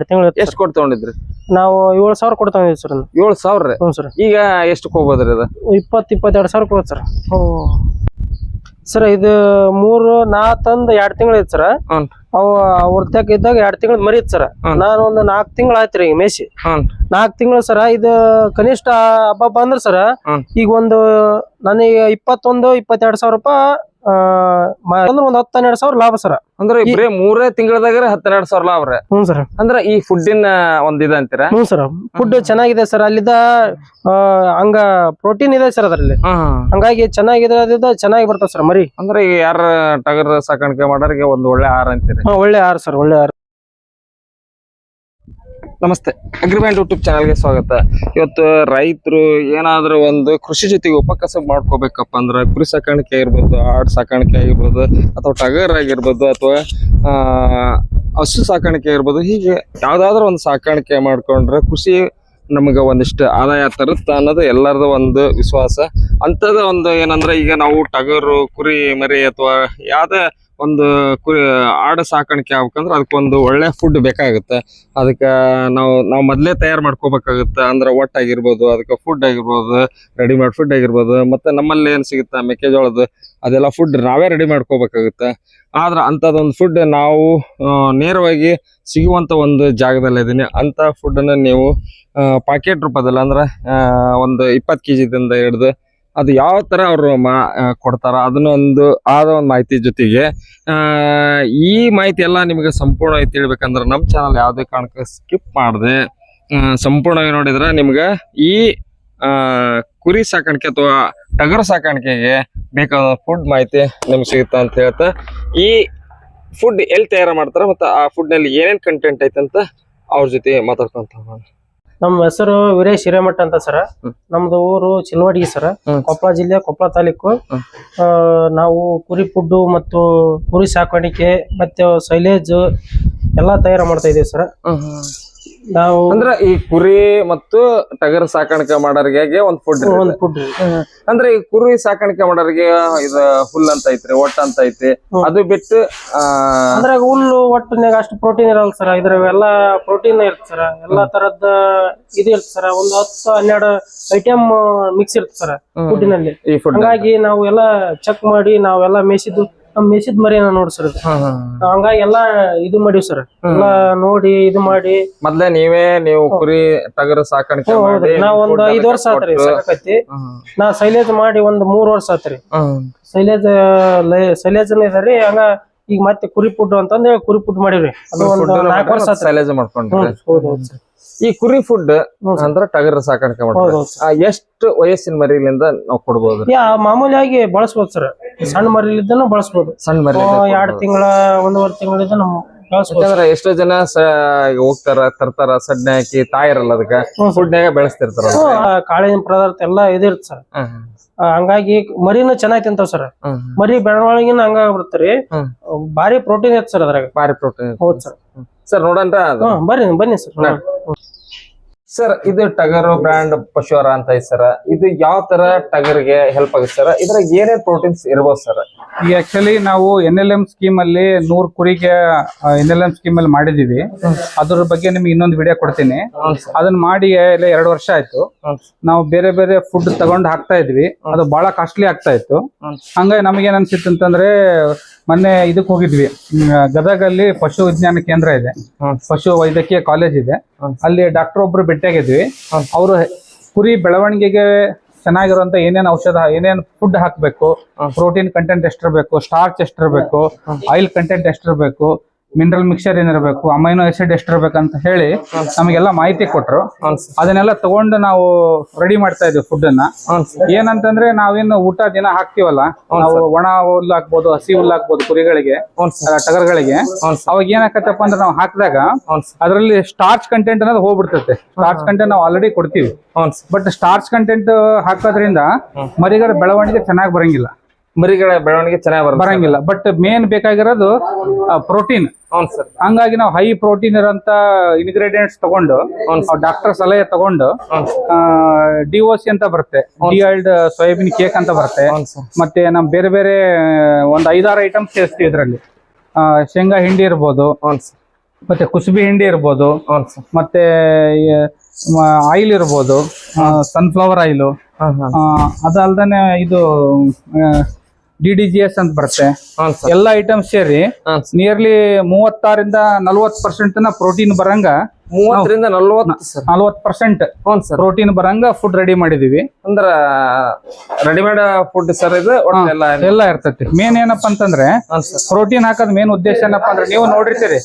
ತಿಂಗಳು ಎಷ್ಟ್ ಕೊಟ್ಟು ತಗೊಂಡಿದ್ರಿ? ನಾವು ಏಳು ಸಾವಿರ ಕೊಟ್ಟು ಇದೀವಿ ಸರ್ ಏಳು ಸಾವಿರ? ಹ್ಞೂ ಸರ್. ಈಗ ಎಷ್ಟು ಹೋಗ್ಬೋದ್ರಿ ಅದ? ಇಪ್ಪತ್ತು ಇಪ್ಪತ್ತೆರಡು ಸಾವಿರ ಕೊಡುತ್ತೆ ಸರ್. ಸರ್ ಇದು ಮೂರು ನಾ ತಂದ್ ಎರಡ್ ತಿಂಗಳು ಐತಿ ಸರ್. ಹ್ಞೂ. ಅವ ಅವ್ರ ತಕ್ಕ ಇದ್ದಾಗ ಎರಡು ತಿಂಗಳು ಮರಿತ್ ಸರ್. ನಾನು ಒಂದು ನಾಲ್ಕು ತಿಂಗಳು ಆಯ್ತು ರೀ ಈಗ ಮೇಸಿ ಹ್ಞೂ. ನಾಲ್ಕು ತಿಂಗಳು ಸರ ಇದು ಕನಿಷ್ಠ ಹಬ್ಬ ಬಂದ್ರ ಸರ್ ಈಗ ಒಂದು ನನಗೆ ಇಪ್ಪತ್ತೊಂದು ಇಪ್ಪತ್ತೆರಡು ಸಾವಿರ ರೂಪಾಯಿ ಅಂದ್ರೆ ಒಂದು ಹತ್ತು ಹನ್ನೆರಡು ಸಾವಿರ ಲಾಭ ಸರ್. ಅಂದ್ರೆ ಬರೀ ಮೂರೇ ತಿಂಗಳದಾಗ ಹತ್ತೆರಡು ಸಾವಿರ ಲಾಭ ರೀ. ಹ್ಞೂ ಸರ್. ಅಂದ್ರೆ ಈ ಫುಡ್ಡಿನ ಒಂದ್ ಇದ ಅಂತೀರಾ? ಹ್ಞೂ ಸರ್. ಫುಡ್ ಚೆನ್ನಾಗಿದೆ ಸರ್. ಅಲ್ಲಿದ ಆ, ಹಂಗ ಪ್ರೋಟೀನ್ ಇದೆ ಸರ್ ಅದರಲ್ಲಿ. ಹಂಗಾಗಿ ಚೆನ್ನಾಗಿದೆ ಅದ್ರಿಂದ ಚೆನ್ನಾಗಿ ಬರ್ತದೆ ಸರ್ ಮರಿ. ಅಂದ್ರೆ ಯಾರ ಟಗರ್ ಸಾಕಾಣಿಕೆ ಮಾಡೋರಿಗೆ ಒಂದ್ ಒಳ್ಳೆ ಆಹಾರ ಅಂತೀರಿ. ಹಾ, ಒಳ್ಳೆ ಆಹಾರ ಸರ್ ಒಳ್ಳೆ ಆಹಾರ. ನಮಸ್ತೆ. ಅಗ್ರಿಮೆಂಟ್ ಯೂಟ್ಯೂಬ್ ಚಾನಲ್ಗೆ ಸ್ವಾಗತ. ಇವತ್ತು ರೈತರು ಏನಾದರೂ ಒಂದು ಕೃಷಿ ಜೊತೆಗೆ ಉಪಕಸ ಮಾಡ್ಕೋಬೇಕಪ್ಪ ಅಂದ್ರೆ ಕುರಿ ಸಾಕಾಣಿಕೆ ಆಗಿರ್ಬೋದು, ಆಡು ಸಾಕಾಣಿಕೆ ಆಗಿರ್ಬೋದು, ಅಥವಾ ಟಗರ್ ಆಗಿರ್ಬೋದು, ಅಥವಾ ಹಸು ಸಾಕಾಣಿಕೆ ಆಗಿರ್ಬೋದು, ಹೀಗೆ ಯಾವುದಾದ್ರೂ ಒಂದು ಸಾಕಾಣಿಕೆ ಮಾಡ್ಕೊಂಡ್ರೆ ಕೃಷಿ ನಮಗೆ ಒಂದಿಷ್ಟು ಆದಾಯ ತರುತ್ತ ಅನ್ನೋದು ಎಲ್ಲರದು ಒಂದು ವಿಶ್ವಾಸ. ಅಂಥದ್ದು ಒಂದು ಏನಂದ್ರೆ ಈಗ ನಾವು ಟಗರು, ಕುರಿ, ಮರಿ ಅಥವಾ ಯಾವ್ದೇ ಒಂದು ಕು ಆಡು ಸಾಕಾಣಿಕೆ ಆಗ್ಬೇಕಂದ್ರೆ ಅದಕ್ಕೊಂದು ಒಳ್ಳೆ ಫುಡ್ ಬೇಕಾಗುತ್ತೆ. ಅದಕ್ಕೆ ನಾವು ನಾವು ಮೊದಲೇ ತಯಾರು ಮಾಡ್ಕೋಬೇಕಾಗುತ್ತೆ. ಅಂದ್ರೆ ಒಟ್ಟಾಗಿರ್ಬೋದು ಅದಕ್ಕೆ ಫುಡ್ ಆಗಿರ್ಬೋದು ರೆಡಿಮೇಡ್ ಫುಡ್ ಆಗಿರ್ಬೋದು, ಮತ್ತೆ ನಮ್ಮಲ್ಲಿ ಏನು ಸಿಗುತ್ತೆ ಮೆಕ್ಕೆಜೋಳದ ಅದೆಲ್ಲ ಫುಡ್ ನಾವೇ ರೆಡಿ ಮಾಡ್ಕೋಬೇಕಾಗುತ್ತೆ. ಆದ್ರೆ ಅಂಥದ್ದೊಂದು ಫುಡ್ ನಾವು ನೇರವಾಗಿ ಸಿಗುವಂಥ ಒಂದು ಜಾಗದಲ್ಲಿ ಇದ್ದೀನಿ ಅಂಥ ಫುಡ್ಡನ್ನು ನೀವು ಪಾಕೆಟ್ ರೂಪದಲ್ಲಿ ಅಂದ್ರೆ ಒಂದು ಇಪ್ಪತ್ತು ಕೆ ಜಿದಿಂದ ಹಿಡ್ದು ಅದು ಯಾವ ತರ ಅವರು ಮಾ ಕೊಡ್ತಾರ ಅದನ್ನ ಒಂದು ಆದ ಒಂದು ಮಾಹಿತಿ ಜೊತೆಗೆ ಈ ಮಾಹಿತಿ ಎಲ್ಲ ನಿಮಗೆ ಸಂಪೂರ್ಣವಾಗಿ ತಿಳಿಬೇಕಂದ್ರೆ ನಮ್ಮ ಚಾನಲ್ ಯಾವುದೇ ಕಾರಣಕ್ಕೆ ಸ್ಕಿಪ್ ಮಾಡದೆ ಸಂಪೂರ್ಣವಾಗಿ ನೋಡಿದ್ರೆ ನಿಮ್ಗೆ ಈ ಕುರಿ ಸಾಕಾಣಿಕೆ ಅಥವಾ ಟಗರು ಸಾಕಾಣಿಕೆಗೆ ಬೇಕಾದ ಫುಡ್ ಮಾಹಿತಿ ನಿಮ್ಗೆ ಸಿಗುತ್ತೆ ಅಂತ ಹೇಳ್ತಾ, ಈ ಫುಡ್ ಎಲ್ಲಿ ತಯಾರು ಮಾಡ್ತಾರ ಮತ್ತು ಆ ಫುಡ್ನಲ್ಲಿ ಏನೇನ್ ಕಂಟೆಂಟ್ ಐತೆ ಅಂತ ಅವ್ರ ಜೊತೆ ಮಾತಾಡ್ಕೊಂತ ನಮ್ಮ ಹೆಸರು ವೀರೇಶ್ ಹಿರೇಮಠ ಅಂತ ಸರ. ನಮ್ದು ಊರು ಚಿಲ್ವಾಡಿಗೆ ಸರ. ಕೊಪ್ಪಳ ಜಿಲ್ಲೆ ಕೊಪ್ಪಳ ತಾಲೂಕು. ಆ, ನಾವು ಕುರಿ ಫುಡ್ಡು ಮತ್ತು ಕುರಿ ಸಾಕಾಣಿಕೆ ಮತ್ತೆ ಸೈಲೇಜ್ ಎಲ್ಲಾ ತಯಾರು ಮಾಡ್ತಾ ಇದೀವಿ ಸರ್. ನಾವು ಅಂದ್ರ ಈ ಕುರಿ ಮತ್ತು ಟಗರ್ ಸಾಕಾಣಿಕೆ ಮಾಡೋರಿಗೆ ಒಂದ್ ಫುಡ್ ಒಂದ್ ಫುಡ್ ಅಂದ್ರೆ ಈ ಕುರಿ ಸಾಕಾಣಿಕೆ ಮಾಡೋರಿಗೆ ಇದು ಹುಲ್ ಅಂತ ಐತ್ರಿ ಒಟ್ಟ ಅಂತ ಐತಿ ಅದು ಬಿಟ್ಟು ಅಂದ್ರೆ ಅದ್ರಾಗ ಹುಲ್ಲು ಒಟ್ಟಿನಾಗ ಅಷ್ಟು ಪ್ರೋಟೀನ್ ಇರಲ್ಲ ಸರ್ ಇದ್ರ ಎಲ್ಲ ಪ್ರೋಟೀನ್ ಇರುತ್ತೆ ಸರ್ ಎಲ್ಲಾ ತರದ ಇದು ಇರುತ್ತೆ ಸರ್ ಒಂದ್ ಹತ್ತು ಹನ್ನೆರಡು ಐಟಮ್ ಮಿಕ್ಸ್ ಇರುತ್ತೆ ಸರ್ ಫುಡ್ನಲ್ಲಿ ಈ ಫುಡ್ ಹಂಗಾಗಿ ನಾವು ಎಲ್ಲಾ ಚೆಕ್ ಮಾಡಿ ನಾವೆಲ್ಲ ಮೇಸಿದ್ದು ನಮ್ ಮೇಸಿದ್ ಮರಿ ನೋಡಿ ಸರ್. ಹಂಗಾಗಿ ಎಲ್ಲಾ ಇದು ಮಾಡಿವ್ ಸರ್ ಎಲ್ಲಾ ನೋಡಿ ಇದು ಮಾಡಿ. ಮೊದ್ಲೇ ನೀವೇ ನೀವು ಕುರಿ ಟಗರ್ ಸಾಕಾಣಿಕೆ ಹೌದ್ರಿ. ನಾವ್ ಒಂದ್ ಐದ್ ವರ್ಷ ಆತ್ರಿ ಹ್ಮ್. ನಾ ಸೈಲೇಜ್ ಮಾಡಿ ಒಂದ್ ಮೂರ್ ವರ್ಷ ಆತ್ರಿ. ಸೈಲೇಜ್ ಸೈಲೇಜ್ ಇದಾರಿ ಹಂಗ ಈಗ ಮತ್ತೆ ಕುರಿ ಫುಡ್ ಅಂತಂದ್ರೆ ಹೇಳಿ ಕುರಿ ಫುಡ್ ಮಾಡಿವ್ರಿ. ಅದು Food ನಾಲ್ಕು ವರ್ಷ ಸೈಲೇಜ್ ಮಾಡ್ಕೊಂಡ್ರಿ. ಈ ಕುರಿ ಫುಡ್. ಅಂದ್ರ ಟಗರ್ ಸಾಕಾಣಿಕೆ ಮಾಡ್ತಾರೆ. ಆ, ಎಷ್ಟು ವಯಸ್ಸಿನ ಮರಿಲಿಂದ ನಾವು ಕೊಡ್ಬೋದು ಯಾ ಮಾಮೂಲಿಯಾಗಿ ಬಳಸ್ಬೋದು ಸರ್ ಸಣ್ಣ ಮರಿಲಿದ್ದನು ಬಳಸ್ಬೋದು. ಸಣ್ಣ ಮರಿ ಎರಡ್ ತಿಂಗಳ ಒಂದೂವರೆ ತಿಂಗಳಿಂದ ನಾವು ಬಳಸ್ಬೋದು. ಯಾಕಂದ್ರೆ ಎಷ್ಟೋ ಜನ ಸ ಹೋಗ್ತಾರ ತರ್ತಾರ ಸಡ್ನೆ ಹಾಕಿ ತಾಯಿರಲ್ಲ ಅದಕ್ಕೆ. ಫುಡ್ನಾಗ ಬೆಳೆಸ್ತಿರ್ತಾರ ಕಾಳಿನ ಪದಾರ್ಥ ಎಲ್ಲಾ ಇದಿರುತ್ತೆ ಸರ್. ಹಂಗಾಗಿ ಮರಿನ ಚೆನ್ನಾಗಿ ತಿಂತಾವ್ ಸರ್. ಮರಿ ಬೆಳವಣಿಗೆನ ಹಂಗಾಗಿ ಬಿಡ್ತಾರಿ ಹ್ಮ್. ಭಾರಿ ಪ್ರೋಟೀನ್ ಐತೆ ಸರ್ ಅದ್ರಾಗ. ಭಾರಿ ಪ್ರೋಟೀನ್ ಹೌದ್ ಸರ್. ಸರ್ ನೋಡಂತ ಅದು. ಬರ್ರಿ ಬನ್ನಿ ಸರ್. ಸರ್ ಇದು ಟಗರ್ ಬ್ರ್ಯಾಂಡ್ ಪಶುವರ ಅಂತ ಐತಿ ಸರ್ ಇದು ಯಾವ ತರ ಟಗರ್ಗೆ ಹೆಲ್ಪ್ ಆಗುತ್ತೆ ಸರ್ ಇದ್ರಾಗ ಏನೇನ್ ಪ್ರೋಟೀನ್ಸ್ ಇರ್ಬೋದು ಸರ್ ಈ ಆಕ್ಚುಲಿ ನಾವು ಎನ್ ಎಲ್ ಎಂ ಸ್ಕೀಮ್ ಅಲ್ಲಿ ನೂರ್ ಕುರಿಗೆ ಎನ್ ಎಲ್ ಎಂ ಸ್ಕೀಮ್ ಅಲ್ಲಿ ಮಾಡಿದೀವಿ. ಅದ್ರ ಬಗ್ಗೆ ನಿಮ್ಗೆ ಇನ್ನೊಂದು ವಿಡಿಯೋ ಕೊಡ್ತೀನಿ. ಅದನ್ನ ಮಾಡಿ ಎಲ್ಲ ಎರಡು ವರ್ಷ ಆಯ್ತು. ನಾವು ಬೇರೆ ಬೇರೆ ಫುಡ್ ತಗೊಂಡು ಹಾಕ್ತಾ ಇದ್ವಿ. ಅದು ಬಹಳ ಕಾಸ್ಟ್ಲಿ ಆಗ್ತಾ ಇತ್ತು. ಹಂಗ ಹಂಗಾಗಿ ನಮಗೇನ್ ಅನ್ಸಿತ್ತು ಅಂತಂದ್ರೆ ಮೊನ್ನೆ ಇದಕ್ ಹೋಗಿದ್ವಿ. ಗದಗಲ್ಲಿ ಪಶು ವಿಜ್ಞಾನ ಕೇಂದ್ರ ಇದೆ. ಪಶು ವೈದ್ಯಕೀಯ ಕಾಲೇಜ್ ಇದೆ. ಅಲ್ಲಿ ಡಾಕ್ಟರ್ ಒಬ್ರು ಭೇಟಿಯಾಗಿದ್ವಿ. ಅವರು ಕುರಿ ಬೆಳವಣಿಗೆಗೆ ಚೆನ್ನಾಗಿರುವಂತ ಏನೇನು ಔಷಧ ಏನೇನು ಫುಡ್ ಹಾಕ್ಬೇಕು ಪ್ರೋಟೀನ್ ಕಂಟೆಂಟ್ ಎಷ್ಟಿರ್ಬೇಕು ಸ್ಟಾರ್ಚ್ ಎಷ್ಟಿರ್ಬೇಕು ಆಯಿಲ್ ಕಂಟೆಂಟ್ ಎಷ್ಟಿರ್ಬೇಕು ಮಿನರಲ್ ಮಿಕ್ಸರ್ ಏನಿರಬೇಕು ಅಮೈನೋ ಆಸಿಡ್ ಎಷ್ಟಿರಬೇಕು ಅಂತ ಹೇಳಿ ನಮಗೆಲ್ಲ ಮಾಹಿತಿ ಕೊಟ್ರು. ಅದನ್ನೆಲ್ಲ ತಗೊಂಡು ನಾವು ರೆಡಿ ಮಾಡ್ತಾ ಇದ್ವಿ ಫುಡ್ ಅನ್ನ. ಏನಂತಂದ್ರೆ ನಾವೇನು ಊಟ ದಿನ ಹಾಕ್ತಿವಲ್ಲ ನಾವು ಒಣ ಹುಲ್ಲು ಹಾಕ್ಬೋದು ಹಸಿ ಹುಲ್ಲು ಹಾಕ್ಬೋದು ಕುರಿಗಳಿಗೆ ಟಗರ್ಗಳಿಗೆ. ಅವಾಗ ಏನಾಕತ್ತಪ್ಪ ಅಂದ್ರೆ ನಾವು ಹಾಕಿದಾಗ ಅದರಲ್ಲಿ ಸ್ಟಾರ್ಚ್ ಕಂಟೆಂಟ್ ಅನ್ನೋದು ಹೋಗ್ಬಿಡ್ತೈತೆ. ಸ್ಟಾರ್ಚ್ ಕಂಟೆಂಟ್ ನಾವು ಆಲ್ರೆಡಿ ಕೊಡ್ತೀವಿ. ಬಟ್ ಸ್ಟಾರ್ಚ್ ಕಂಟೆಂಟ್ ಹಾಕೋದ್ರಿಂದ ಮರಿಗಳ ಬೆಳವಣಿಗೆ ಚೆನ್ನಾಗಿ ಬರಂಗಿಲ್ಲ. ಮರಿಗಳ ಬೆಳವಣಿಗೆ ಚೆನ್ನಾಗಿ ಬರುತ್ತೆ ಬರಂಗಿಲ್ಲ. ಬಟ್ ಮೇನ್ ಬೇಕಾಗಿರೋದು ಪ್ರೋಟೀನ್ ಸರ್. ಹಂಗಾಗಿ ನಾವು ಹೈ ಪ್ರೋಟೀನ್ ಇರೋಂತ ಇಂಗ್ರೀಡಿಯೆಂಟ್ಸ್ ತಗೊಂಡು ಡಾಕ್ಟರ್ ಸಲಹೆ ತಗೊಂಡು ಡಿ ಒ ಸಿ ಅಂತ ಬರುತ್ತೆ. ಡಿಆಲ್ಡ್ ಸೋಯಾಬೀನ್ ಕೇಕ್ ಅಂತ ಬರುತ್ತೆ. ಮತ್ತೆ ನಮ್ ಬೇರೆ ಬೇರೆ ಒಂದ್ ಐದಾರು ಐಟಮ್ಸ್ ಸೇರಿಸ್ತೀವಿ ಇದರಲ್ಲಿ. ಶೇಂಗಾ ಹಿಂಡಿ ಇರ್ಬೋದು ಮತ್ತೆ ಕುಸುಬಿ ಹಿಂಡಿ ಇರ್ಬೋದು ಮತ್ತೆ ಆಯಿಲ್ ಇರ್ಬೋದು ಸನ್ಫ್ಲವರ್ ಆಯಿಲ್ ಅದಲ್ದೇ ಇದು ಡಿ ಡಿ ಜಿ ಎಸ್ ಅಂತ ಬರುತ್ತೆ. ಎಲ್ಲಾ ಐಟಮ್ಸ್ ಸೇರಿ ನಿಯರ್ಲಿ ಮೂವತ್ತಾರಿಂದ ನಲ್ವತ್ ಪರ್ಸೆಂಟ್ ಪ್ರೋಟೀನ್ ಬರಂಗ ಮೂವತ್ತರಿಂದ ನಲ್ವತ್ತು ಸರ್. ನಲ್ವತ್ ಪರ್ಸೆಂಟ್ ಹ್ಞೂ ಸರ್. ಪ್ರೋಟೀನ್ ಬರಂಗ ಫುಡ್ ರೆಡಿ ಮಾಡಿದೀವಿ. ಅಂದ್ರ ರೆಡಿಮೇಡ್ ಫುಡ್ ಸರ್ ಇದು ಒಟ್ಟು ಎಲ್ಲ ಎಲ್ಲ ಇರ್ತೈತಿ. ಮೇನ್ ಏನಪ್ಪಾ ಅಂತಂದ್ರೆ ಹ್ಞೂ ಸರ್. ಪ್ರೋಟೀನ್ ಹಾಕೋದ್ ಮೇನ್ ಉದ್ದೇಶ ಏನಪ್ಪಾ ಅಂದ್ರೆ ನೀವು ನೋಡಿರ್ತೀರಿ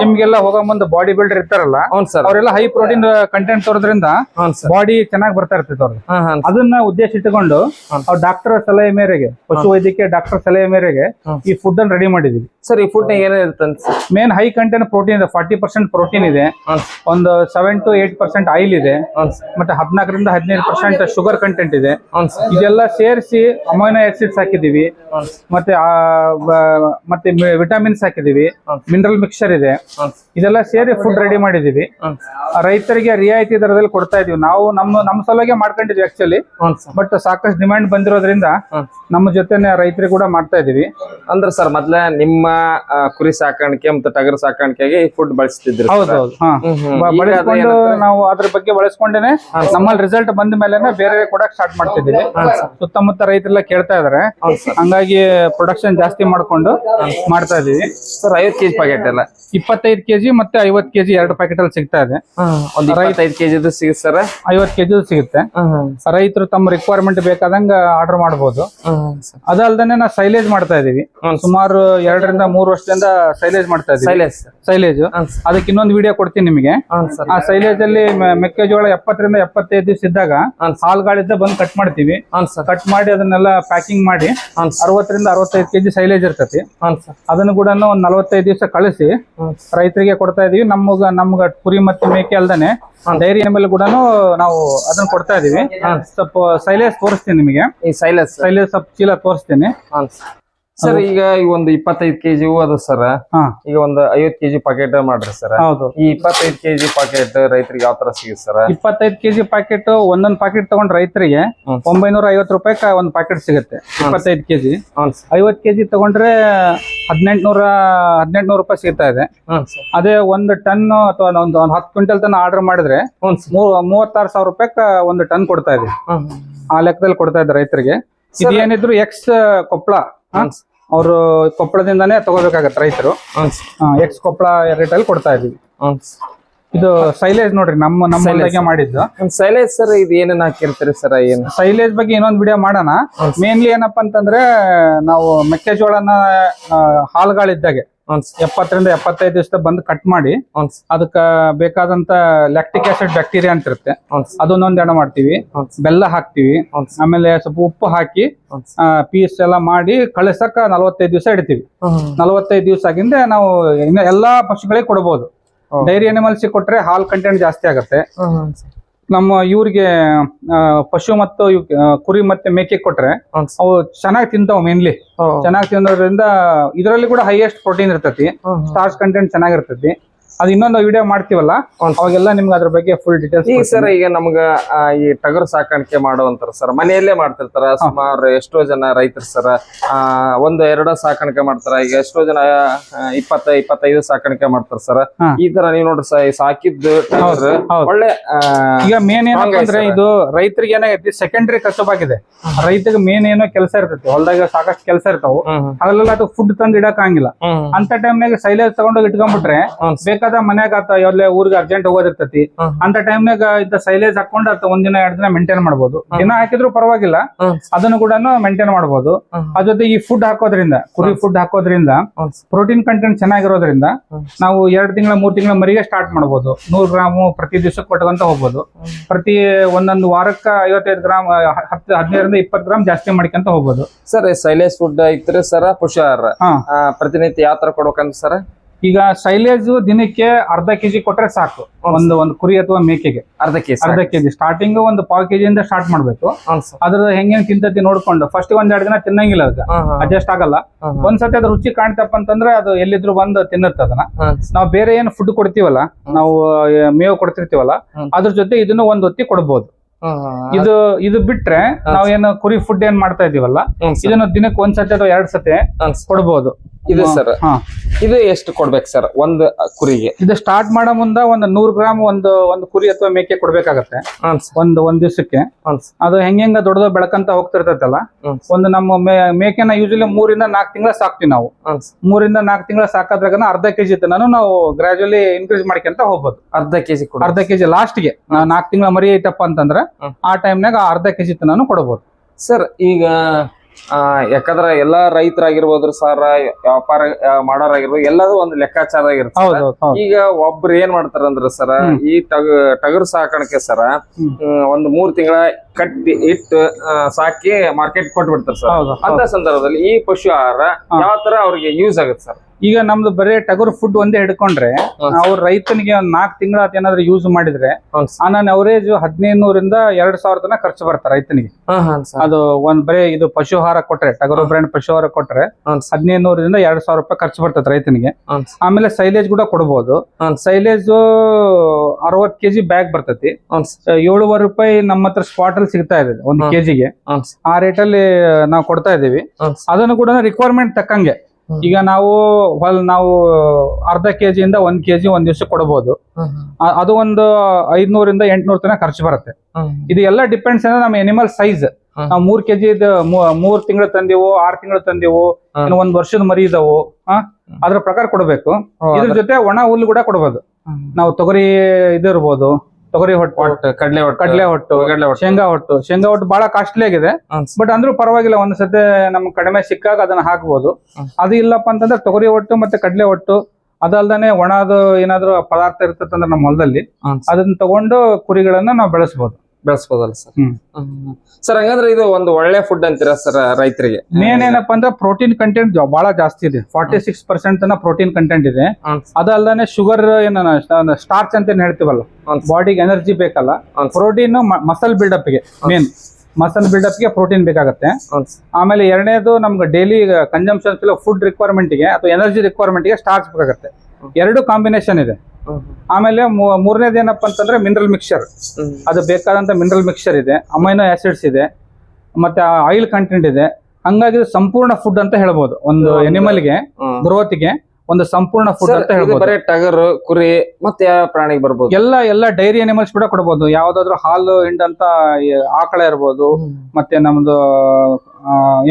ಜಿಮ್ಗೆಲ್ಲ ಹೋಗೋ ಮುಂದೆ ಬಾಡಿ ಬಿಲ್ಡರ್ ಇರ್ತಾರಲ್ಲ ಹ್ಞೂ ಸರ್. ಅವರೆಲ್ಲ ಹೈ ಪ್ರೋಟೀನ್ ಕಂಟೆಂಟ್ ತೋರೋದ್ರಿಂದ ಹ್ಞೂ ಸರ್. ಬಾಡಿ ಚೆನ್ನಾಗಿ ಬರ್ತಾ ಇರ್ತೈತೆ ಹಾಂ ಹಾಂ ಅದನ್ನ ಉದ್ದೇಶ ಇಟ್ಟುಕೊಂಡು ಅವ್ರ ಡಾಕ್ಟರ್ ಸಲಹೆ ಮೇರೆಗೆ ಪಶು ವೈದ್ಯಕೀಯ ಡಾಕ್ಟರ್ ಸಲಹೆ ಮೇರೆಗೆ ಈ ಫುಡ್ ಅನ್ನು ರೆಡಿ ಮಾಡಿದೀವಿ. ಸರ್ ಈ ಫುಡ್ ಏನೇ ಇರ್ತಂತ sir? Main high content protein ಇದೆ ಫಾರ್ಟಿ ಪರ್ಸೆಂಟ್ ಪ್ರೋಟೀನ್ ಇದೆ. ಒಂದು seven to eight percent oil ಇದೆ. ಮತ್ತೆ ಹದಿನಾಲ್ಕರಿಂದ ಹದಿನೈದು ಪರ್ಸೆಂಟ್ ಶುಗರ್ ಕಂಟೆಂಟ್ ಇದೆ. ಇದೆಲ್ಲ ಸೇರಿಸಿ ಅಮೈನೋ ಆಸಿಡ್ಸ್ ಹಾಕಿದೀವಿ ಮತ್ತೆ ಆ, ಮತ್ತೆ ವಿಟಮಿನ್ಸ್ ಹಾಕಿದೀವಿ ಮಿನರಲ್ ಮಿಕ್ಸರ್ ಇದೆ. ಇದೆಲ್ಲ ಸೇರಿ ಫುಡ್ ರೆಡಿ ಮಾಡಿದೀವಿ ರೈತರಿಗೆ ರಿಯಾಯಿತಿ ದರದಲ್ಲಿ ಕೊಡ್ತಾ ಇದೀವಿ ನಾವು ನಮ್ಮ ನಮ್ಮ ಸಲುವಾಗಿ ಮಾಡ್ಕೊಂಡಿದ್ವಿ ಆಕ್ಚುಲಿ ಬಟ್ ಸಾಕಷ್ಟು ಡಿಮ್ಯಾಂಡ್ ಬಂದಿರೋದ್ರಿಂದ. ನಮ್ಮ ಜೊತೆನೆ ರೈತರಿಗೆ ಕೂಡ ಮಾಡ್ತಾ ಇದೀವಿ ಅಂದ್ರೆ ಸರ್ ಮೊದ್ಲೇ ನಿಮ್ಮ ಕುರಿ ಸಾಕಾಣಿಕೆ ಮತ್ತೆ ಟಗರ್ ಸಾಕಾಣಿಕೆಗೆ ಈ ಫುಡ್ ಬಳಸ್ತಿದ್ರು ಹೌದು ಬಳಸ್ಕೊಂಡು ನಾವು ಅದ್ರ ಬಗ್ಗೆ ಬಳಸ್ಕೊಂಡೇನೆ ನಮ್ಮಲ್ಲಿ ರಿಸಲ್ಟ್ ಬಂದ ಮೇಲೆನೆ ಬೇರೆ ಕೊಡಕ್ ಸ್ಟಾರ್ಟ್ ಮಾಡ್ತಿದ್ದೀವಿ. ಸುತ್ತಮುತ್ತ ರೈತರೆಲ್ಲ ಕೇಳ್ತಾ ಇದಾರೆ. ಹಂಗಾಗಿ ಪ್ರೊಡಕ್ಷನ್ ಜಾಸ್ತಿ ಮಾಡ್ಕೊಂಡು ಮಾಡ್ತಾ ಇದೀವಿ ಸರ್ ಐವತ್ತು ಕೆಜಿ ಪ್ಯಾಕೆಟ್ ಎಲ್ಲ ಇಪ್ಪತ್ತೈದು ಕೆಜಿ ಮತ್ತೆ ಐವತ್ ಕೆಜಿ ಎರಡು ಪ್ಯಾಕೆಟ್ ಅಲ್ಲಿ ಸಿಗ್ತಾ ಇದೆ. ಒಂದ್ ಇಪ್ಪತ್ತೈದು ಕೆಜಿದು ಸಿಗುತ್ತೆ ಸರ್? ಐವತ್ ಕೆಜಿ ಸಿಗುತ್ತೆ. ರೈತರು ತಮ್ಮ ರಿಕ್ವೈರ್ಮೆಂಟ್ ಬೇಕಾದಂಗ ಆರ್ಡರ್ ಮಾಡಬಹುದು ಅದಲ್ದೇನೆ ನಾವು ಸೈಲೇಜ್ ಮಾಡ್ತಾ ಇದೀವಿ. ಸುಮಾರು ಎರಡರಿಂದ ಮೂರು ವರ್ಷದಿಂದ ಸೈಲೇಜ್ ಮಾಡ್ತಾ ಇದೀವಿ ಸೈಲೇಜ್ ಅದಕ್ಕೆ ಇನ್ನೊಂದು ವಿಡಿಯೋ ಕೊಡ್ತೀನಿ ನಿಮಗೆ. ಸರ್. ಆ ಸೈಲೇಜ್ ಅಲ್ಲಿ ಮೆಕ್ಕೆಜೋಳ ಎಪ್ಪತ್ತರಿಂದ ಎಪ್ಪತ್ತೈದು ದಿವಸ ಇದ್ದಾಗ ಹ್ಮ್. ಹಾಲ್ಗಾಳಿದ್ದ ಬಂದು ಕಟ್ ಮಾಡ್ತೀವಿ. ಕಟ್ ಮಾಡಿ ಅದನ್ನೆಲ್ಲ ಪ್ಯಾಕಿಂಗ್ ಮಾಡಿ. ಅರವತ್ತರಿಂದ ಅರವತ್ತೈದು ಕೆಜಿ ಸೈಲೇಜ್ ಇರ್ತತಿ. ಅದನ್ನು ಕೂಡ ಒಂದ್ ನಲವತ್ತೈದು ದಿವಸ ಕಳಿಸಿ. ರೈತರಿಗೆ ಕೊಡ್ತಾ ಇದೀವಿ. ನಮ್ಗ ನಮ್ಗ ಕುರಿ ಮತ್ತೆ ಮೇಕೆ ಅಲ್ದೇನೆ ಡೈರಿ ಮೇಲೆ ಕೂಡ ನಾವು ಅದನ್ನ ಕೊಡ್ತಾ ಇದೀವಿ. ಸ್ವಲ್ಪ ಸೈಲೇಜ್ ತೋರಿಸ್ತೀನಿ ನಿಮಗೆ. ಈ ಸೈಲೆನ್ಸ್ ಸೈಲೇಜ್ ಸ್ವಲ್ಪ ಚೀಲ ತೋರಿಸ್ತೀನಿ. ಸರ್ ಈಗ ಈ ಒಂದು ಇಪ್ಪತ್ತೈದು ಕೆಜಿ ಹೂ ಅದು ಸರ್ ಈಗ ಒಂದು ಐವತ್ತು ಕೆಜಿ ಪಾಕೆಟ್ ಮಾಡ್ರಿ ಸರ್ ಹೌದು. ಈ ಇಪ್ಪತ್ತೈದು ಕೆಜಿ ಪಾಕೆಟ್ ರೈತರಿಗೆ ಯಾವ ತರ ಸಿಗುತ್ತೆ ಸರ್ ಇಪ್ಪತ್ತೈದು ಕೆಜಿ ಪ್ಯಾಕೆಟ್ ಒಂದೊಂದ್ ಪ್ಯಾಕೆಟ್ ತಗೊಂಡ್ ರೈತರಿಗೆ. ಒಂಬೈನೂರ ಐವತ್ ರೂಪಾಯಿ ಒಂದು ಪ್ಯಾಕೆಟ್ ಸಿಗುತ್ತೆ ಇಪ್ಪತ್ತೈದು ಕೆಜಿ. ಐವತ್ ಕೆಜಿ ತಗೊಂಡ್ರೆ ಹದಿನೆಂಟುನೂರ ಹದಿನೆಂಟುನೂರು ರೂಪಾಯಿ ಸಿಗ್ತಾ ಇದೆ. ಅದೇ ಒಂದು ಟನ್ ಅಥವಾ ಒಂದು ಒಂದು ಹತ್ತು ಕ್ವಿಂಟಲ್ ತನ ಆರ್ಡರ್ ಮಾಡಿದ್ರೆ ಮೂವತ್ತಾರು ಸಾವಿರ ರೂಪಾಯಿ ಒಂದು ಟನ್ ಕೊಡ್ತಾ ಇದೆ. ಆ ಲೆಕ್ಕದಲ್ಲಿ ಕೊಡ್ತಾ ಇದೆ ರೈತರಿಗೆ. ಇದೇನಿದ್ರು ಎಕ್ಸ್ ಕೊಪ್ಪಳ ಅವರು ಕೊಪ್ಪಳದಿಂದಾನೆ ತಗೋಬೇಕಾಗತ್ತೆ ರೈತರು. ಎಕ್ಸ್ ಕೊಪ್ಪಳ ರೇಟಲ್ಲಿ ಕೊಡ್ತಾ ಇದೀವಿ. ಇದು ಸೈಲೇಜ್ ನೋಡ್ರಿ ನಮ್ಮ ನಮ್ಮ. ಹೊಲ್ದಾಗೆ ಮಾಡಿದ್ದು. ಸೈಲೇಜ್ ಸರ್ ಇದು ಏನೇನು ಹಾಕಿರ್ತೀರಿ ಸರ್ ಏನು? ಸೈಲೇಜ್ ಬಗ್ಗೆ ಇನ್ನೊಂದು ವಿಡಿಯೋ ಮಾಡೋಣ. ಮೇನ್ಲಿ ಏನಪ್ಪಾ ಅಂತಂದ್ರೆ ನಾವು ಮೆಕ್ಕೆಜೋಳನ ಹಾಲ್ಗಳಿದ್ದಾಗೆ. ಎಪ್ಪತ್ತರಿಂದ ಎಪ್ಪತ್ತೈದು ದಿವಸ ಬಂದು ಕಟ್ ಮಾಡಿ ಅದಕ್ಕ ಬೇಕಾದಂತ ಲ್ಯಾಕ್ಟಿಕ್ ಆಸಿಡ್ ಬ್ಯಾಕ್ಟೀರಿಯಾ ಅಂತ ಇರುತ್ತೆ. ಅದನ್ನೊಂದ್ ಎಣ ಮಾಡ್ತೀವಿ. ಬೆಲ್ಲ ಹಾಕ್ತಿವಿ. ಆಮೇಲೆ ಸ್ವಲ್ಪ ಉಪ್ಪು ಹಾಕಿ ಪೀಸ್ ಎಲ್ಲ ಮಾಡಿ ಕಳಿಸಕ ನಲವತ್ತೈದು ದಿವಸ ಇಡ್ತೀವಿ. ನಲವತ್ತೈದು ದಿವಸ ಆಗಿಂದ ನಾವು ಇನ್ನು ಎಲ್ಲಾ ಪಶುಗಳಿಗೆ ಕೊಡಬಹುದು ಡೈರಿ ಅನಿಮಲ್ಸ್ ಕೊಟ್ರೆ ಹಾಲ್ ಕಂಟೆಂಟ್ ಜಾಸ್ತಿ ಆಗುತ್ತೆ. ನಮ್ಮ ಇವ್ರಿಗೆ ಪಶು ಮತ್ತು ಇವ್- ಕುರಿ ಮತ್ತೆ ಮೇಕೆ ಕೊಟ್ರೆ ಅವು ಚೆನ್ನಾಗಿ ತಿಂತಾವ್ ಮೇನ್ಲಿ ಚೆನ್ನಾಗಿ ತಿನ್ನೋದ್ರಿಂದ ಇದರಲ್ಲಿ ಕೂಡ ಹೈಯೆಸ್ಟ್ ಪ್ರೋಟೀನ್ ಇರ್ತತಿ. ಸ್ಟಾರ್ಚ್ ಕಂಟೆಂಟ್ ಚೆನ್ನಾಗಿರ್ತೈತಿ. ಅದು ಇನ್ನೊಂದು ವಿಡಿಯೋ ಮಾಡ್ತೀವಲ್ಲ? ಅವಾಗೆಲ್ಲ ನಿಮ್ಗೆ ಅದ್ರ ಬಗ್ಗೆ ಫುಲ್ ಈಗ ಡೀಟೇಲ್ಸ್ ಸರ್ ಈಗ ನಮ್ಗ ಈ ಟಗರು ಸಾಕಾಣಿಕೆ ಮಾಡುವಂತಾರ ಸರ್ ಮನೆಯಲ್ಲೇ ಮಾಡ್ತಿರ್ತಾರ. ಸುಮಾರು ಎಷ್ಟೋ ಜನ ರೈತರು ಸರ್ ಒಂದು ಎರಡು ಸಾಕಾಣಿಕೆ ಮಾಡ್ತಾರ. ಈಗ ಎಷ್ಟೋ ಜನ ಇಪ್ಪತ್ತ ಇಪ್ಪತ್ತೈದು ಸಾಕಾಣಿಕೆ ಮಾಡ್ತಾರ ಸರ್. ಈ ತರ ನೀವು ನೋಡ್ರಿ ಸರ್ ಸಾಕಿದ್ದು ಒಳ್ಳೆ ಈಗ ಮೇನ್ ಏನಂದ್ರೆ ಇದು ರೈತರಿಗೆ ಏನಾಗೈತಿ ಸೆಕೆಂಡರಿ ಕಸಬಾಗಿದೆ ರೈತರಿಗೆ ಮೇನ್ ಏನೋ ಕೆಲಸ ಇರ್ತೈತಿ ಹೊಲದಾಗ ಸಾಕಷ್ಟು ಕೆಲಸ ಇರ್ತಾವ. ಅಲ್ಲೆಲ್ಲ ಅದು ಫುಡ್ ತಂದು ಇಡಕ್ ಆಗಿಲ್ಲ ಟೈಮ್ ಅಂತ ಟೈಮ್ನಾಗ ಸೈಲೇಜ್ ತಗೊಂಡೋಗಿ ಇಟ್ಕೊಂಡ್ಬಿಟ್ರೆ ಹ್ಮ್. ಬೇಕಾದ ಮನ್ಯಾಗ ಆತ ಎಲ್ಲೇ ಊರಿಗೆ ಅರ್ಜೆಂಟ್ ಹೋಗೋದಿರ್ತತಿ. ಅಂತ ಟೈಮ್ನಾಗ ಇದ್ದ ಸೈಲೇಜ್ ಹಾಕೊಂಡು ಆತ ಒಂದಿನ ಎರಡ್ ದಿನ ಮೇಂಟೈನ್ ಮಾಡಬಹುದು ದಿನ ಹಾಕಿದ್ರು ಪರವಾಗಿಲ್ಲ. ಅದನ್ನು ಕೂಡ ಮೇಂಟೈನ್ ಮಾಡಬಹುದು. ಅದ್ರ ಜೊತೆ ಈ ಫುಡ್ ಹಾಕೋದ್ರಿಂದ ಕುರಿ ಫುಡ್ ಹಾಕೋದ್ರಿಂದ. ಪ್ರೋಟೀನ್ ಕಂಟೆಂಟ್ ಚೆನ್ನಾಗಿರೋದ್ರಿಂದ ನಾವು ಎರಡ್ ತಿಂಗಳ ಮೂರ್ ತಿಂಗಳ ಮರಿಗೆ ಸ್ಟಾರ್ಟ್ ಮಾಡಬಹುದು ನೂರ್ ಗ್ರಾಮು ಪ್ರತಿ ದಿವಸಕ್ಕೆ ಕೊಟ್ಕೊಂತ ಹೋಗ್ಬೋದು. ಪ್ರತಿ ಒಂದೊಂದು ವಾರಕ್ಕ ಐವತ್ತೈದು ಗ್ರಾಮ್ ಹತ್ತು ಹದಿನೈದರಿಂದ ಇಪ್ಪತ್ತು ಗ್ರಾಮ್ ಜಾಸ್ತಿ ಮಾಡ್ಕೊಂತ ಹೋಗ್ಬೋದು. ಸರ್ ಸೈಲೇಜ್ ಫುಡ್ ಐತ್ರಿ ಸರ್ ಹುಷಾರ್. ಪ್ರತಿನಿತ್ಯ ಯಾವ ತರ ಕೊಡ್ಬೇಕಂತ ಸರ್? ಈಗ ಸೈಲೇಜ್ ದಿನಕ್ಕೆ ಅರ್ಧ ಕೆಜಿ ಕೊಟ್ರೆ ಸಾಕು. ಒಂದು ಒಂದು ಕುರಿ ಅಥವಾ ಮೇಕೆಗೆ. ಅರ್ಧ ಕೆಜಿ ಅರ್ಧ ಕೆಜಿ. ಸ್ಟಾರ್ಟಿಂಗ್ ಒಂದು ಪಾವ್ ಕೆಜಿಯಿಂದ ಸ್ಟಾರ್ಟ್ ಮಾಡ್ಬೇಕು. ಅದ್ರ ಹೆಂಗೇನ್ ತಿಂತತಿ ನೋಡ್ಕೊಂಡು. ಫಸ್ಟ್ ಒಂದ್ ಎರಡು ದಿನ ತಿನ್ನಂಗಿಲ್ಲ ಅದಕ್ಕೆ. ಅಡ್ಜಸ್ಟ್ ಆಗಲ್ಲ. ಒಂದ್ಸತಿ ಅದ್ರ ರುಚಿ ಕಾಣ್ತಪ್ಪ ಅಂತಂದ್ರೆ ಅದು ಎಲ್ಲಿದ್ರು ಬಂದು ತಿನ್ನತ್ತ ಅದನ್ನ. ನಾವು ಬೇರೆ ಏನು ಫುಡ್ ಕೊಡ್ತೀವಲ್ಲ ನಾವು ಮೇವು ಕೊಡ್ತಿರ್ತೀವಲ್ಲ ಅದ್ರ ಜೊತೆ ಇದನ್ನು ಒಂದ್ ಹೊತ್ತಿ ಕೊಡ್ಬೋದು. ಇದು ಇದು ಬಿಟ್ರೆ ನಾವೇನು ಕುರಿ ಫುಡ್ ಏನ್ ಮಾಡ್ತಾ ಇದೀವಲ್ಲ ಇದನ್ನ ದಿನಕ್ಕೆ ಒಂದ್ ಸತಿ ಅಥವಾ ಎರಡ್ ಸತಿ ಕೊಡ್ಬೋದು. ಇದು ಸರ್. ಹಾ. ಇದು ಎಷ್ಟು ಕೊಡ್ಬೇಕು ಸರ್ ಒಂದು ಕುರಿಗೆ. ಇದು ಸ್ಟಾರ್ಟ್ ಮಾಡೋ ಮುಂದ ಒಂದು ನೂರ್ ಗ್ರಾಮ್ ಒಂದು ಒಂದು ಕುರಿ ಅಥವಾ ಮೇಕೆ ಕೊಡ್ಬೇಕಾಗತ್ತೆ. ಒಂದು ಒಂದ್ ದಿವಸಕ್ಕೆ. ಅದು ಹೆಂಗ್ ಹೆಂಗ ದೊಡ್ಡದ ಬೆಳಕಂತ ಹೋಗ್ತಿರ್ತೈತಲ್ಲ. ಒಂದು ನಮ್ಮ ಮೇಕೆನ ಯೂಶಲಿ ಮೂರಿಂದ ನಾಲ್ಕು ತಿಂಗಳ ಸಾಕ್ತಿವಿ ನಾವು. ಮೂರಿಂದ ನಾಲ್ಕು ತಿಂಗಳ ಸಾಕಾದ್ರಾಗ ಅರ್ಧ ಕೆಜಿ ತನಕ ನಾವು ಗ್ರಾಜುವಲಿ ಇನ್ಕ್ರೀಸ್ ಮಾಡ್ಕೊಂತ ಹೋಗ್ಬೋದು. ಅರ್ಧ ಕೆಜಿ ಕೊಡ. ಅರ್ಧ ಕೆಜಿ ಲಾಸ್ಟ್ಗೆ ನಾಲ್ಕು ತಿಂಗಳ ಮರಿ ಐತಪ್ಪ ಅಂತಂದ್ರೆ. ಆ ಟೈಮ್ನಾಗ ಅರ್ಧ ಕೆಜಿ ತನೂ ಕೊಡಬಹುದು ಸರ್ ಈಗ ಯಾಕಂದ್ರ ಎಲ್ಲಾ ರೈತರಾಗಿರ್ಬೋದ್ರಿ ಸರ್ ವ್ಯಾಪಾರ ಆ, ಮಾಡೋರಾಗಿರ್ಬೋದು ಎಲ್ಲದೂ ಒಂದು ಲೆಕ್ಕಾಚಾರ ಹೌದು ಈಗ ಒಬ್ರು ಏನ್ ಮಾಡ್ತಾರಂದ್ರ ಸರ ಈ ಟಗ ಟಗರು ಸಾಕಾಣಿಕೆ ಸರ ಒಂದು ಮೂರ್ ತಿಂಗಳ ಕಟ್ಟಿ ಇಟ್ಟು ಸಾಕಿ ಮಾರ್ಕೆಟ್ ಕೊಟ್ಟು ಬಿಡ್ತಾರೆ ಸರ್ ಅಂತ ಸಂದರ್ಭದಲ್ಲಿ ಈ ಪಶು ಆಹಾರ ಯಾವ ತರ ಅವ್ರಿಗೆ ಯೂಸ್ ಆಗುತ್ತೆ ಸರ್? ಈಗ ನಮ್ದು ಬರೀ ಟಗರ್ ಫುಡ್ ಒಂದೇ ಹಿಡ್ಕೊಂಡ್ರೆ. ಅವ್ರ ರೈತನಿಗೆ ಒಂದ್ ನಾಲ್ಕು ತಿಂಗಳ ಏನಾದ್ರು ಯೂಸ್ ಮಾಡಿದ್ರೆ ಆನ್ ಅವರೇಜ್ ಹದಿನೈದು ನೂರಿಂದ ಎರಡ್ ಸಾವಿರ ತನಕ ಖರ್ಚು ಬರ್ತಾರೆ ರೈತನಿಗೆ. ಅದು ಒಂದ್ ಬರೀ ಇದು ಪಶುಹಾರ ಕೊಟ್ರೆ ಟಗರು ಬ್ರ್ಯಾಂಡ್ ಪಶುಹಾರ ಕೊಟ್ರೆ ಹದಿನೈದು ನೂರಿಂದ ಎರಡ್ ಸಾವಿರ ರೂಪಾಯಿ ಖರ್ಚು ಬರ್ತದೆ ರೈತನಿಗೆ. ಆಮೇಲೆ ಸೈಲೇಜ್ ಕೂಡ ಕೊಡ್ಬೋದು. ಹ್ಮ್. ಸೈಲೇಜ್ ಅರವತ್ ಕೆಜಿ ಬ್ಯಾಗ್ ಬರ್ತೈತಿ. ಏಳುವರೆ ರೂಪಾಯಿ ನಮ್ಮ ಹತ್ರ ಸ್ಪಾಟ್ ಅಲ್ಲಿ ಸಿಗ್ತಾ ಇದೆ ಒಂದ್ ಕೆಜಿಗೆ ಆ ರೇಟ್ ಅಲ್ಲಿ ನಾವು ಕೊಡ್ತಾ ಇದೀವಿ ಅದನ್ನು ಕೂಡ ರಿಕ್ವೈರ್ಮೆಂಟ್ ತಕ್ಕಂಗೆ. ಈಗ ನಾವು ಹೊಲ್ ನಾವು ಅರ್ಧ ಕೆಜಿಯಿಂದ ಒಂದ್ ಕೆಜಿ ಒಂದ್ ದಿವಸ ಕೊಡಬಹುದು ಅದು ಒಂದು ಐದ್ನೂರಿಂದ ಎಂಟ್ನೂರ್ ತನಕ ಖರ್ಚು ಬರುತ್ತೆ. ಇದು ಎಲ್ಲ ಡಿಪೆಂಡ್ಸ್ ಅಂದ್ರೆ ನಮ್ಮ ಎನಿಮಲ್ ಸೈಜ್. ನಾವು ಮೂರ್ ಕೆಜಿ ಮೂರ್ ತಿಂಗಳ ತಂದಿವು ಆರ್ ತಿಂಗಳ ತಂದಿವು ಒಂದ್ ವರ್ಷದ ಮರಿ ಇದಾವು ಅದ್ರ ಪ್ರಕಾರ ಕೊಡಬೇಕು. ಇದ್ರ ಜೊತೆ ಒಣ ಹುಲ್ಲು ಕೂಡ ಕೊಡಬಹುದು ನಾವು ತೊಗರಿ ಇದಿರ್ಬೋದು ತೊಗರಿ ಹೊಟ್ಟು ಕಡಲೆ ಹೊಟ್ಟು ಕಡಲೆ ಹೊಟ್ಟು ಶೇಂಗಾ ಹೊಟ್ಟು. ಶೇಂಗಾ ಹೊಟ್ಟು ಬಹಳ ಕಾಸ್ಟ್ಲಿ ಆಗಿದೆ ಬಟ್ ಅಂದ್ರೂ ಪರವಾಗಿಲ್ಲ ಒಂದ್ ಸತಿ ನಮ್ಗೆ ಕಡಿಮೆ ಸಿಕ್ಕಾಗ ಅದನ್ನ ಹಾಕ್ಬೋದು. ಅದು ಇಲ್ಲಪ್ಪ ಅಂತಂದ್ರೆ ತೊಗರಿ ಹೊಟ್ಟು ಮತ್ತೆ ಕಡಲೆ ಹೊಟ್ಟು ಅದಲ್ದಾನೆ ಒಣದು ಏನಾದ್ರು ಪದಾರ್ಥ ಇರ್ತದಂದ್ರೆ ನಮ್ಮ ಹೊಲದಲ್ಲಿ ಅದನ್ನ ತಗೊಂಡು ಕುರಿಗಳನ್ನ ನಾವು ಬೆಳೆಸ್ಬೋದು. ಬೆಳೆಸ್ಬೋದಲ್ಲ ಸರ್. ಸರ್ ಹಂಗಂದ್ರೆ ಇದು ಒಂದು ಒಳ್ಳೆ ಫುಡ್ ಅಂತೀರಾ ಸರ್ ರೈತರಿಗೆ? ಮೇನ್ ಏನಪ್ಪಾ ಅಂದ್ರೆ ಪ್ರೋಟೀನ್ ಕಂಟೆಂಟ್ ಬಹಳ ಜಾಸ್ತಿ ಇದೆ. ಫಾರ್ಟಿ ಸಿಕ್ಸ್ ಪರ್ಸೆಂಟ್ ತನ ಪ್ರೋಟೀನ್ ಕಂಟೆಂಟ್ ಇದೆ ಅದಲ್ಲದೆ ಶುಗರ್ ಏನ ಸ್ಟಾರ್ಚ್ ಅಂತ ಏನ್ ಹೇಳ್ತೀವಲ್ಲ? ಬಾಡಿಗೆ ಎನರ್ಜಿ ಬೇಕಲ್ಲ. ಪ್ರೋಟೀನ್ ಮಸಲ್ ಬಿಲ್ಡಪ್ಗೆ ಮೇನ್ ಮಸಲ್ ಬಿಲ್ಡಪ್ಗೆ ಪ್ರೋಟೀನ್ ಬೇಕಾಗತ್ತೆ. ಆಮೇಲೆ ಎರಡನೇದು ನಮ್ಗೆ ಡೈಲಿ ಕನ್ಸಂಪ್ಷನ್ ಫುಡ್ ರಿಕ್ವೈರ್ಮೆಂಟ್ಗೆ ಅಥವಾ ಎನರ್ಜಿ ರಿಕ್ವೈರ್ಮೆಂಟ್ಗೆ ಸ್ಟಾರ್ಚ್ ಬೇಕಾಗುತ್ತೆ. ಎರಡು ಕಾಂಬಿನೇಷನ್ ಇದೆ. ಆಮೇಲೆ ಮೂರನೇದ ಏನಪ್ಪಾ ಅಂತಂದ್ರೆ ಮಿನರಲ್ ಮಿಕ್ಸ್ಚರ್ ಅದು ಬೇಕಾದಂತ ಮಿನರಲ್ ಮಿಕ್ಸ್ಚರ್ ಇದೆ ಅಮೈನೋ ಆಸಿಡ್ಸ್ ಇದೆ ಮತ್ತೆ ಆಯಿಲ್ ಕಂಟೆಂಟ್ ಇದೆ. ಹಂಗಾಗಿ ಸಂಪೂರ್ಣ ಫುಡ್ ಅಂತ ಹೇಳ್ಬೋದು. ಒಂದು ಎನಿಮಲ್ಗೆ ಎನಿಮಲ್ಗೆ growth ಗೆ ಒಂದು ಸಂಪೂರ್ಣ ಫುಡ್ ಅಂತ ಹೇಳ್ಬೋದು. ಬರೀ ಟಗರು ಕುರಿ ಮತ್ತೆ ಯಾವ ಪ್ರಾಣಿಗೆ ಬರ್ಬೋದು? ಎಲ್ಲ ಎಲ್ಲ ಡೈರಿ ಅನಿಮಲ್ಸ್ ಕೂಡ ಕೊಡ್ಬೋದು. ಯಾವ್ದಾದ್ರು ಹಾಲು ಹಿಂಡಂತ ಅಂತ ಆಕಳ ಇರ್ಬೋದು ಮತ್ತೆ ನಮ್ದು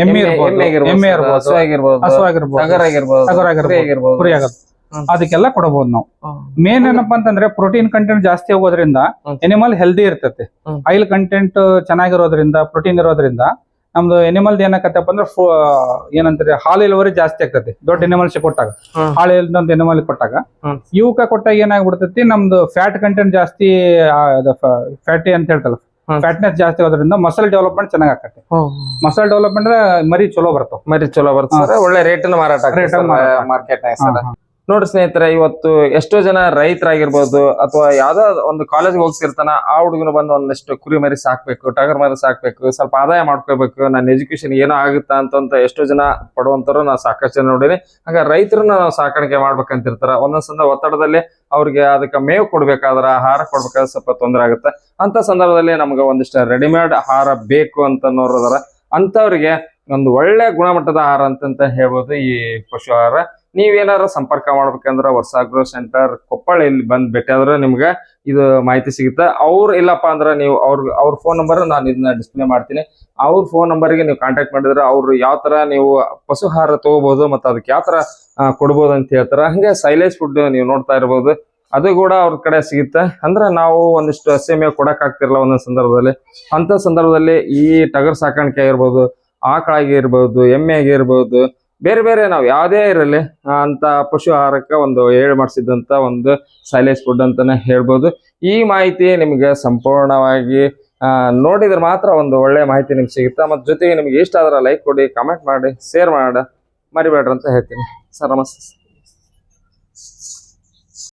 ಎಮ್ಮೆ ಇರ್ಬೋದು. ಎಮ್ಮೆ ಇರ್ಬೋದು. ಹಸು ಆಗಿರ್ಬೋದು ಟಗರ್ ಆಗಿರ್ಬೋದು ಕುರಿ ಆಗಿರ್ಬೋದು. ಅದಕ್ಕೆಲ್ಲ ಕೊಡಬಹುದು ನಾವು. ಮೇನ್ ಏನಪ್ಪಾ ಅಂತಂದ್ರೆ ಪ್ರೋಟೀನ್ ಕಂಟೆಂಟ್ ಜಾಸ್ತಿ ಹೋಗೋದ್ರಿಂದ. ಎನಿಮಲ್ ಹೆಲ್ದಿ ಇರ್ತೈತಿ. ಆಯಿಲ್ ಕಂಟೆಂಟ್ ಚೆನ್ನಾಗಿರೋದ್ರಿಂದ ಪ್ರೋಟೀನ್ ಇರೋದ್ರಿಂದ ನಮ್ದು ಎನಿಮಲ್ ಏನಕತ್ತಪ್ಪ ಅಂದ್ರೆ ಏನಂತಾರೆ ಹಾಲು ಇಳುವರಿ ಜಾಸ್ತಿ ಆಗ್ತೈತಿ. ದೊಡ್ಡ ಎನಿಮಲ್ಸ್ ಕೊಟ್ಟಾಗ. ಹಾಲು ಇಲ್ದೊಂದು ಎನಿಮಲ್ ಕೊಟ್ಟಾಗ. ಇವಕ್ಕ ಕೊಟ್ಟಾಗ ಏನಾಗ್ಬಿಡ್ತೈತಿ ನಮ್ದು ಫ್ಯಾಟ್ ಕಂಟೆಂಟ್ ಜಾಸ್ತಿ ಫ್ಯಾಟಿ ಅಂತ ಹೇಳ್ತಲ್ಲ. ಫ್ಯಾಟ್ನೆಸ್ ಜಾಸ್ತಿ ಆಗೋದ್ರಿಂದ ಮಸಲ್ ಡೆವಲಪ್ಮೆಂಟ್ ಚೆನ್ನಾಗಿ ಆಕತ್ತೆ ಮಸಲ್ ಡೆವಲಪ್ಮೆಂಟ್ ಮರಿ ಚಲೋ ಬರ್ತಾವ. ಮರಿ ಚಲೋ ಬರ್ತದೆ ಸರ್. ಒಳ್ಳೆ ರೇಟ್ ಮಾರಾಟ ಮಾರ್ಕೆಟ್ ನೋಡ್ರಿ ಸ್ನೇಹಿತರೆ, ಇವತ್ತು ಎಷ್ಟೋ ಜನ ರೈತರಾಗಿರ್ಬೋದು ಅಥವಾ ಯಾವ್ದೋ ಒಂದು ಕಾಲೇಜ್ಗೆ ಹೋಗ್ತಿರ್ತಾನ, ಆ ಹುಡುಗನ ಬಂದು ಒಂದಷ್ಟು ಕುರಿ ಮರಿ ಸಾಕ್ಬೇಕು, ಟಗರ್ ಮರಿ ಸಾಕ್ಬೇಕು, ಸ್ವಲ್ಪ ಆದಾಯ ಮಾಡ್ಕೋಬೇಕು ನನ್ನ ಎಜುಕೇಶನ್ ಏನೋ ಆಗುತ್ತಾ ಅಂತ ಎಷ್ಟೋ ಜನ ಪಡುವಂತರು ನಾ ಸಾಕಷ್ಟು ಜನ ನೋಡಿನಿ. ಹಾಗೆ ರೈತರನ್ನ ನಾವು ಸಾಕಾಣಿಕೆ ಮಾಡ್ಬೇಕಂತಿರ್ತಾರ. ಒಂದೊಂದ್ ಸಂದರ್ಭ ಒತ್ತಡದಲ್ಲಿ ಅವ್ರಿಗೆ ಅದಕ್ಕೆ ಮೇವು ಕೊಡ್ಬೇಕಾದ್ರ, ಆಹಾರ ಕೊಡ್ಬೇಕಾದ್ರೆ ಸ್ವಲ್ಪ ತೊಂದರೆ ಆಗುತ್ತೆ. ಅಂತ ಸಂದರ್ಭದಲ್ಲಿ ನಮ್ಗೆ ಒಂದಿಷ್ಟು ರೆಡಿಮೇಡ್ ಆಹಾರ ಬೇಕು ಅಂತ ಅನ್ನೋರದಾರ ಅಂತವ್ರಿಗೆ ಒಂದು ಒಳ್ಳೆ ಗುಣಮಟ್ಟದ ಆಹಾರ ಅಂತಂತ ಹೇಳ್ಬೋದು ಈ ಪಶು ಆಹಾರ. ನೀವೇನಾರ ಸಂಪರ್ಕ ಮಾಡ್ಬೇಕಂದ್ರ ವರ್ಷಾಗ್ರೋ ಸೆಂಟರ್ ಕೊಪ್ಪಳ ಇಲ್ಲಿ ಬಂದ್ ಭೇಟಿ ಆದ್ರೆ ನಿಮ್ಗೆ ಇದು ಮಾಹಿತಿ ಸಿಗುತ್ತೆ. ಅವ್ರು ಇಲ್ಲಪ್ಪ ಅಂದ್ರೆ ನೀವು ಅವ್ರ ಅವ್ರ ಫೋನ್ ನಂಬರ್ ನಾನು ಇದನ್ನ ಡಿಸ್ಪ್ಲೇ ಮಾಡ್ತೀನಿ. ಅವ್ರ ಫೋನ್ ನಂಬರ್ಗೆ ನೀವು ಕಾಂಟ್ಯಾಕ್ಟ್ ಮಾಡಿದ್ರೆ ಅವ್ರು ಯಾವ ತರ ನೀವು ಪಶುಹಾರ ತಗೋಬಹುದು ಮತ್ತು ಅದಕ್ಕೆ ಯಾವ ತರ ಕೊಡ್ಬೋದು ಅಂತ ಹೇಳ್ತಾರ. ಹಂಗೆ ಸೈಲೇಜ್ ಫುಡ್ ನೀವು ನೋಡ್ತಾ ಇರ್ಬೋದು. ಅದು ಕೂಡ ಅವ್ರ ಕಡೆ ಸಿಗುತ್ತೆ. ಅಂದ್ರೆ ನಾವು ಒಂದಿಷ್ಟು ಹಸಿ ಮೇವು ಕೊಡಕ್ ಆಗ್ತಿರಲ್ಲ ಒಂದೊಂದು ಸಂದರ್ಭದಲ್ಲಿ. ಅಂತ ಸಂದರ್ಭದಲ್ಲಿ ಈ ಟಗರ್ ಸಾಕಾಣಿಕೆ ಆಗಿರ್ಬೋದು, ಆಕಳಾಗಿರ್ಬೋದು, ಎಮ್ಮೆ ಆಗಿರ್ಬೋದು ಬೇರೆ ಬೇರೆ ನಾವು ಯಾವುದೇ ಇರಲಿ ಅಂತ ಪಶು ಆಹಾರಕ್ಕೆ ಒಂದು ಏಳು ಮಾಡಿಸಿದಂಥ ಒಂದು ಸೈಲೇಜ್ ಫುಡ್ ಅಂತಾನೆ ಹೇಳ್ಬೋದು. ಈ ಮಾಹಿತಿ ನಿಮಗೆ ಸಂಪೂರ್ಣವಾಗಿ ನೋಡಿದ್ರೆ ಮಾತ್ರ ಒಂದು ಒಳ್ಳೆ ಮಾಹಿತಿ ನಿಮ್ಗೆ ಸಿಗುತ್ತೆ. ಮತ್ತು ಜೊತೆಗೆ ನಿಮ್ಗೆ ಇಷ್ಟ ಆದ್ರೆ ಲೈಕ್ ಕೊಡಿ ಕಮೆಂಟ್ ಮಾಡಿ ಶೇರ್ ಮಾಡಿ, ಮರಿಬೇಡ್ರಿ ಅಂತ ಹೇಳ್ತೀನಿ. ಸರ್, ನಮಸ್ತೆ.